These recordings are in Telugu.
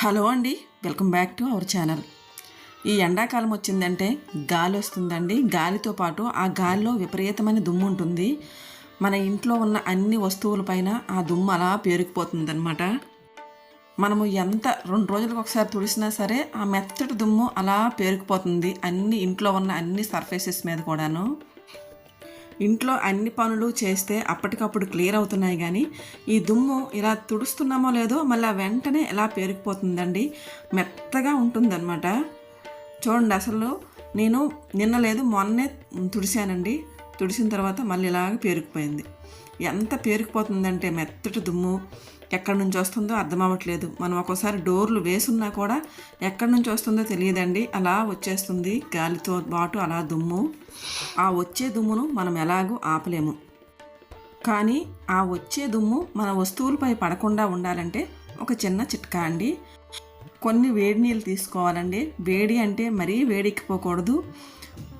హలో అండి welcome back to our channel. ఈ ఎండాకాలం వచ్చిందంటే గాలి వస్తుందండి గాలితో పాటు ఆ గాలిలో విపరీతమైన దుమ్ము ఉంటుంది. మన ఇంట్లో ఉన్న అన్ని వస్తువులపైన ఆ దుమ్ము అలా పేరుకుపోతుందన్నమాట. మనము ఎంత రెండు రోజులకు ఒకసారి తుడిసినా సరే ఆ మెత్తటి దుమ్ము అలా పేరుకుపోతుంది అన్ని ఇంట్లో ఉన్న అన్ని సర్ఫేసెస్ మీద కూడాను. ఇంట్లో అన్ని పనులు చేస్తే అప్పటికప్పుడు క్లియర్ అవుతున్నాయి కానీ ఈ దుమ్ము ఇలా తుడుస్తున్నామో లేదో మళ్ళీ వెంటనే ఎలా పేరుకుపోతుందండి? మెత్తగా ఉంటుందన్నమాట. చూడండి అసలు నేను నిన్న లేదు మొన్నే తుడిశానండి. తుడిసిన తర్వాత మళ్ళీ ఇలాగ పేరుకుపోయింది. ఎంత పేరుకుపోతుందంటే మెత్తటి దుమ్ము ఎక్కడి నుంచి వస్తుందో అర్థం అవ్వట్లేదు. మనం ఒక్కోసారి డోర్లు వేసున్నా కూడా ఎక్కడి నుంచి వస్తుందో తెలియదండి. అలా వచ్చేస్తుంది గాలితో పాటు అలా దుమ్ము. ఆ వచ్చే దుమ్మును మనం ఎలాగూ ఆపలేము. కానీ ఆ వచ్చే దుమ్ము మన వస్తువులపై పడకుండా ఉండాలంటే ఒక చిన్న చిట్కా అండి. కొన్ని వేడి నీళ్ళు తీసుకోవాలండి. వేడి అంటే మరీ వేడెక్కిపోకూడదు.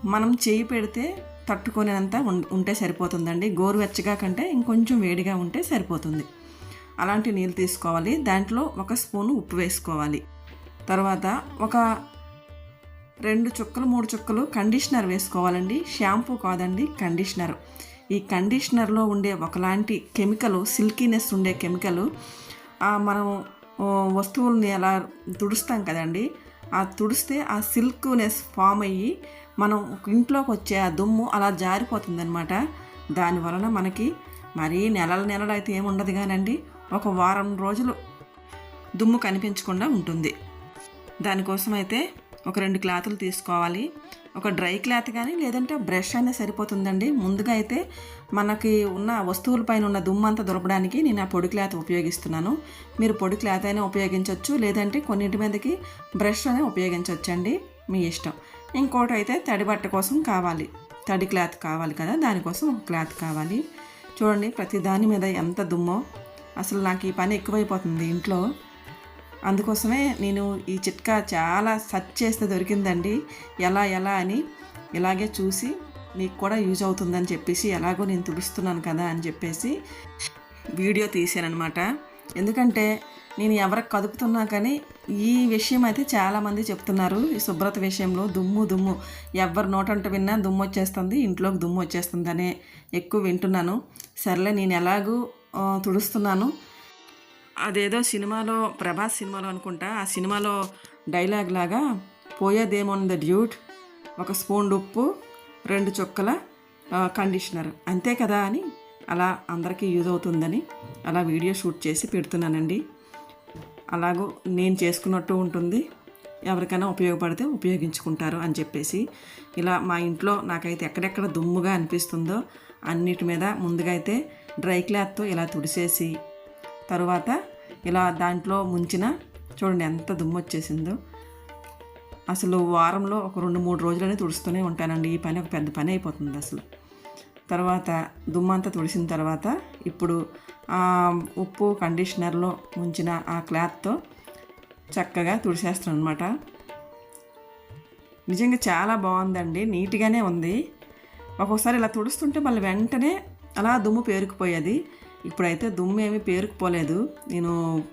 మనం చేయి పెడితే తట్టుకునేంత ఉం- ఉంటే సరిపోతుందండి. గోరువెచ్చగా కంటే ఇంకొంచెం వేడిగా ఉంటే సరిపోతుంది. అలాంటి నీళ్ళు తీసుకోవాలి. దాంట్లో ఒక స్పూను ఉప్పు వేసుకోవాలి. తర్వాత ఒక రెండు చుక్కలు మూడు చుక్కలు కండిషనర్ వేసుకోవాలండి. షాంపూ కాదండి కండిషనర్. ఈ కండిషనర్లో ఉండే ఒకలాంటి కెమికల్ సిల్కీనెస్ ఉండే కెమికల్ మనం వస్తువుల్ని అలా తుడుస్తాం కదండి. ఆ తుడిస్తే ఆ సిల్క్నెస్ ఫామ్ అయ్యి మనం ఇంట్లోకి వచ్చే ఆ దుమ్ము అలా జారిపోతుందనమాట దాని వలన మనకి మరీ నెలల నెలలు అయితే ఏముండదు కానండి. ఒక వారం రోజులు దుమ్ము కనిపించకుండా ఉంటుంది. దానికోసం అయితే ఒక రెండు క్లాతులు తీసుకోవాలి. ఒక డ్రై క్లాత్ కానీ లేదంటే బ్రష్ అయినా సరిపోతుందండి. ముందుగా అయితే మనకి ఉన్న వస్తువులపైన ఉన్న దుమ్ము అంతా దొరకడానికి నేను ఆ పొడి క్లాత్ ఉపయోగిస్తున్నాను. మీరు పొడి క్లాత్ అయినా ఉపయోగించవచ్చు లేదంటే కొన్నింటి మీదకి బ్రష్ అయినా ఉపయోగించవచ్చు అండి మీ ఇష్టం. ఇంకోటి అయితే తడి బట్ట కోసం కావాలి. తడి క్లాత్ కావాలి కదా దానికోసం ఒక క్లాత్ కావాలి. చూడండి ప్రతి దాని మీద ఎంత దుమ్మో అసలు నాకు ఈ పని ఎక్కువైపోతుంది ఇంట్లో. అందుకోసమే నేను ఈ చిట్కా చాలా సెర్చ్ చేస్తే దొరికిందండి. ఎలా ఎలా అని ఇలాగే చూసి మీకు కూడా యూజ్ అవుతుందని చెప్పేసి ఎలాగో నేను తుడుస్తున్నాను కదా అని చెప్పేసి వీడియో తీసానమాట ఎందుకంటే నేను ఎవరికి కదుపుతున్నా కానీ ఈ విషయం అయితే చాలామంది చెప్తున్నారు. ఈ శుభ్రత విషయంలో దుమ్ము దుమ్ము. ఎవరు నోటంట విన్నా దుమ్ము వచ్చేస్తుంది ఇంట్లోకి దుమ్ము వచ్చేస్తుంది అనే ఎక్కువ వింటున్నాను. సర్లే నేను ఎలాగూ తుడుస్తున్నాను. అదేదో సినిమాలో ప్రభాస్ సినిమాలో అనుకుంటా ఆ సినిమాలో డైలాగ్ లాగా పోయేదేమోన్ ద డ్యూట్ ఒక స్పూన్ ఉప్పు రెండు చుక్కల కండిషనర్. అంతే కదా అని అలా అందరికీ యూజ్ అవుతుందని అలా వీడియో షూట్ చేసి పెడుతున్నానండి. అలాగూ నేను చేసుకున్నట్టు ఉంటుంది. ఎవరికైనా ఉపయోగపడితే ఉపయోగించుకుంటారు అని చెప్పేసి ఇలా మా ఇంట్లో నాకైతే ఎక్కడెక్కడ దుమ్ముగా అనిపిస్తుందో అన్నిటి మీద ముందుగా అయితే డ్రై క్లాత్తో ఇలా తుడిసేసి తరువాత ఇలా దాంట్లో ముంచిన చూడండి ఎంత దుమ్ము వచ్చేసిందో. అసలు వారంలో ఒక రెండు మూడు రోజులనే తుడుస్తూనే ఉంటానండి. ఈ పని ఒక పెద్ద పని అయిపోతుంది అసలు. తర్వాత దుమ్మంతా తుడిసిన తర్వాత ఇప్పుడు ఆ ఉప్పు కండిషనర్లో ముంచిన ఆ క్లాత్తో చక్కగా తుడిసేస్తాను అనమాట నిజంగా చాలా బాగుందండి. నీట్గానే ఉంది. ఒక్కొక్కసారి ఇలా తుడుస్తుంటే మళ్ళీ వెంటనే అలా దుమ్ము పేరుకుపోయేది. ఇప్పుడైతే దుమ్ము ఏమీ పేరుకుపోలేదు. నేను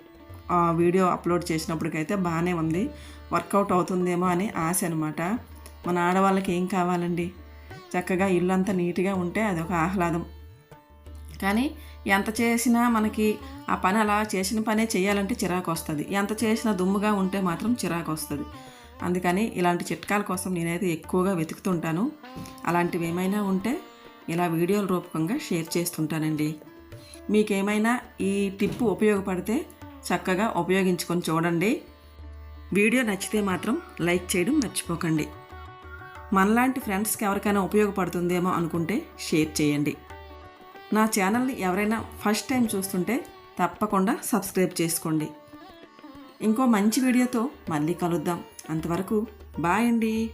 ఆ వీడియో అప్లోడ్ చేసినప్పటికైతే బాగానే ఉంది. వర్కౌట్ అవుతుందేమో అని ఆశ అనమాట మన ఆడవాళ్ళకి ఏం కావాలండి? చక్కగా ఇల్లంతా నీట్గా ఉంటే అదొక ఆహ్లాదం. కానీ ఎంత చేసినా మనకి ఆ పని అలా చేసిన పనే చేయాలంటే చిరాకు వస్తుంది. ఎంత చేసినా దుమ్ముగా ఉంటే మాత్రం చిరాకు వస్తుంది. అందుకని ఇలాంటి చిట్కాల కోసం నేనైతే ఎక్కువగా వెతుకుతుంటాను. అలాంటివి ఏమైనా ఉంటే ఇలా వీడియోల రూపకంగా షేర్ చేస్తుంటానండి. మీకేమైనా ఈ టిప్ ఉపయోగపడితే చక్కగా ఉపయోగించుకొని చూడండి. వీడియో నచ్చితే మాత్రం లైక్ చేయడం మర్చిపోకండి. మనలాంటి ఫ్రెండ్స్కి ఎవరికైనా ఉపయోగపడుతుందేమో అనుకుంటే షేర్ చేయండి. నా ఛానల్ని ఎవరైనా ఫస్ట్ టైం చూస్తుంటే తప్పకుండా సబ్స్క్రైబ్ చేసుకోండి. ఇంకో మంచి వీడియోతో మళ్ళీ కలుద్దాం. అంతవరకు బాయ్ అండి.